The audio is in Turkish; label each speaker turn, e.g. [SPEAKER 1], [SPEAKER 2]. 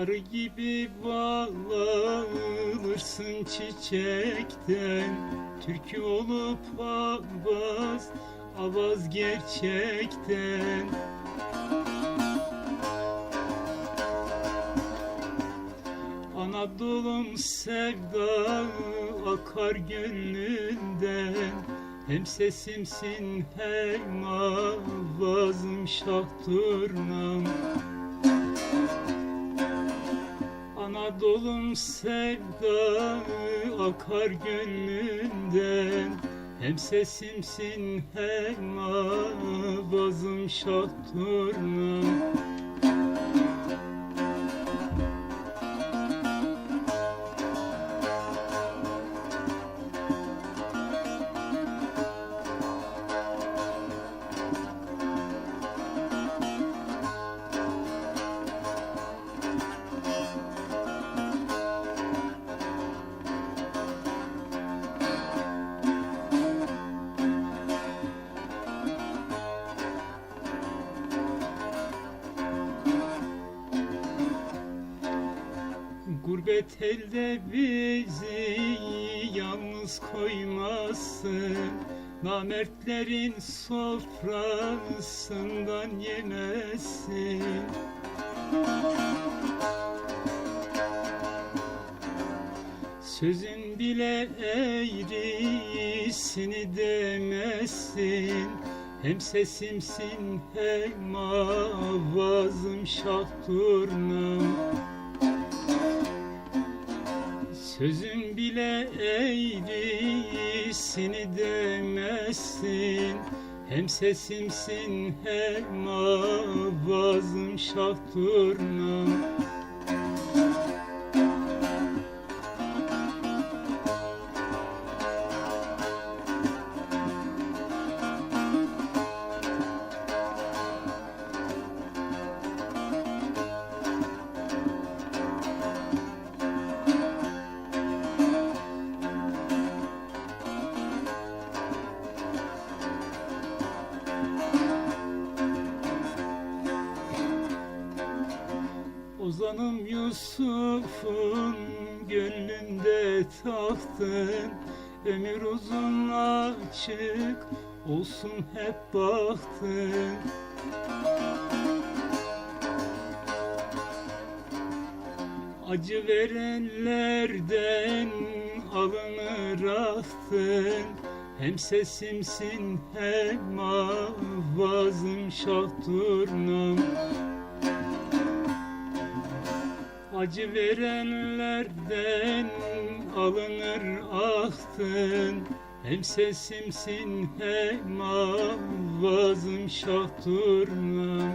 [SPEAKER 1] Arı gibi bağlanırsın çiçekten. Türkü olup avaz, avaz gerçekten. Anadolu'm sevda akar gönlünden. Hem sesimsin hem avazım şah turnam Anadolu'm sevda akar gönlünden Hem sesimsin hem avazım şah turnam Gurbet elde bizi yalnız koymazsın Namertlerin sofrasından yemezsin Sözün bile eğrisini demezsin Hem sesimsin hem avazım şah turnam Sözün bile eğrisini demezsin. Hem sesimsin hem avazım şah turnam Ozanım Yusuf'un gönlünde tahtın. Ömür uzun açık olsun hep bahtın. Acı verenlerden alınır ahtın. Hem sesimsin hem avazım şah turnam Acı verenlerden alınır ahtın. Hem sesimsin hem avazım şah turnam